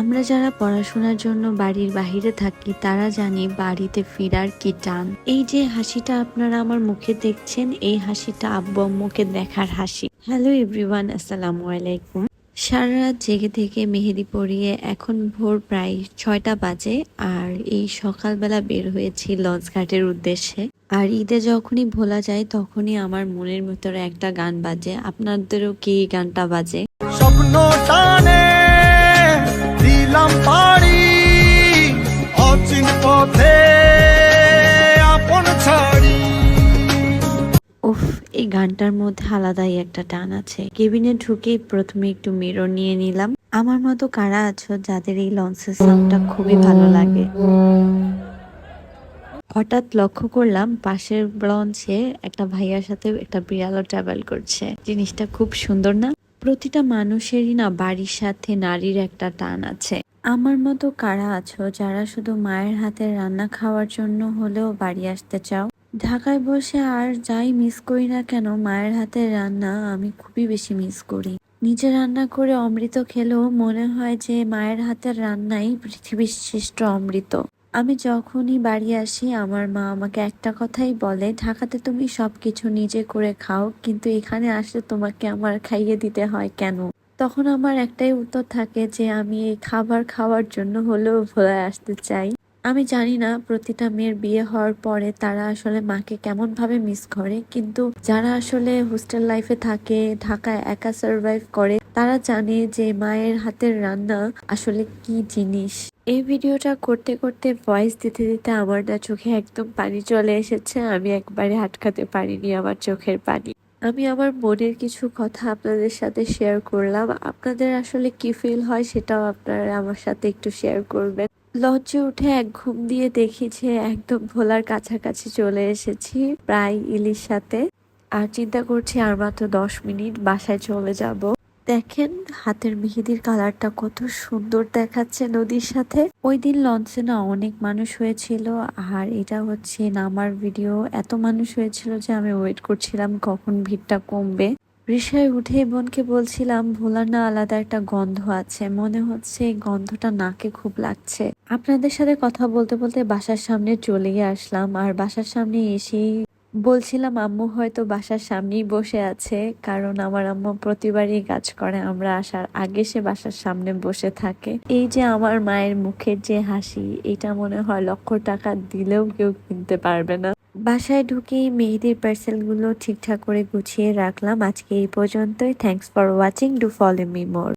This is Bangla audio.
আমরা যারা পড়াশোনার জন্য বাড়ির বাহিরে থাকি, তারা জানি বাড়িতে ফিরার কি টান। এই যে হাসিটা আপনারা আমার মুখে দেখছেন, এই হাসিটা আব্বু আম্মুকে দেখার হাসি। হ্যালো এভরিওয়ান, আসসালামু আলাইকুম। সারা রাত জেগে থেকে মেহেদি পরিয়ে এখন ভোর প্রায় ছয়টা বাজে আর এই সকালবেলা বের হয়েছি লঞ্চ ঘাটের উদ্দেশ্যে। আর ঈদে যখনই ভোলা যায়, তখনই আমার মনের ভিতরে একটা গান বাজে। আপনাদেরও কি গানটা বাজে? স্বপ্ন গানটার মধ্যে আলাদাই একটা টান আছে। কেবিনে ঢুকে প্রথমে একটু মিরর নিয়ে নিলাম। আমার মতো কারা আছো যাদের এই লঞ্চের সাউন্ডটা খুবই ভালো লাগে? হঠাৎ লক্ষ্য করলাম পাশের লঞ্চে একটা ভাইয়ার সাথে একটা বিড়ালও ট্রাভেল করছে। জিনিসটা খুব সুন্দর না? প্রতিটা মানুষেরই না বাড়ির সাথে নারীর একটা টান আছে। আমার মতো কারা আছো যারা শুধু মায়ের হাতে রান্না খাওয়ার জন্য হলেও বাড়ি আসতে চাও? ঢাকায় বসে আর যাই মিস করি না কেন, মায়ের হাতের রান্না আমি খুবই বেশি মিস করি। নিজে রান্না করে অমৃত খেলেও মনে হয় যে মায়ের হাতের রান্নাই পৃথিবীর শ্রেষ্ঠ অমৃত। আমি যখনই বাড়ি আসি, আমার মা আমাকে একটা কথাই বলে, ঢাকাতে তুমি সবকিছু নিজে করে খাও, কিন্তু এখানে আসলে তোমাকে আমার খাইয়ে দিতে হয় কেন? তখন আমার একটাই উত্তর থাকে যে আমি এই খাবার খাওয়ার জন্য হলেও ভোলায় আসতে চাই। আমি জানি না প্রতিটা মেয়ের বিয়ে হওয়ার পরে তারা আসলে মাকে কেমন ভাবে মিস করে, কিন্তু যারা আসলে হোস্টেল লাইফে থাকে, ঢাকায় একা সার্ভাইভ করে, তারা জানে যে মায়ের হাতের রান্না আসলে কি জিনিস। এই ভিডিওটা করতে করতে ভয়েস দিতে দিতে আমার না চোখে একদম পানি চলে এসেছে, আমি একবারে আটকাতে পারিনি আমার চোখের পানি। আমি আমার মনের কিছু কথা আপনাদের সাথে শেয়ার করলাম, আপনাদের আসলে কি ফিল হয় সেটাও আপনারা আমার সাথে একটু শেয়ার করবেন। লঞ্চে উঠে এক ঘুম দিয়ে দেখি যে একদম ভোলার কাছাকাছি চলে এসেছি, প্রায় ইলিশ সাথে। আর চিন্তা করছি আর মাত্র দশ মিনিট বাসায় চলে যাব। দেখেন, হাতের মেহেদির কালারটা কত সুন্দর দেখাচ্ছে নদীর সাথে। ওই দিন লঞ্চে না অনেক মানুষ হয়েছিল, আর এটা হচ্ছে নামার ভিডিও। এত মানুষ হয়েছিল যে আমি ওয়েট করছিলাম কখন ভিড়টা কমবে। রিসায় উঠে বোনকে বলছিলাম, ভোলার না আলাদা একটা গন্ধ আছে। মনে হচ্ছে এই গন্ধটা নাকে খুব লাগছে। আপনাদের সাথে কথা বলতে বলতে বাসার সামনে চলে আসলাম। আর বাসার সামনে এসেই বলছিলাম, আম্মু হয়তো বাসার সামনেই বসে আছে। কারণ আমার আম্মু প্রতিবারই কাজ করে, আমরা আসার আগে সে বাসার সামনে বসে থাকে। এই যে আমার মায়ের মুখের যে হাসি, এটা মনে হয় লক্ষ টাকা দিলেও কেউ কিনতে পারবে না। বাসায় ঢুকে মেহেদির পার্সেলগুলো ঠিকঠাক করে গুছিয়ে রাখলাম। আজকে এই পর্যন্তই। Thanks for watching do follow me more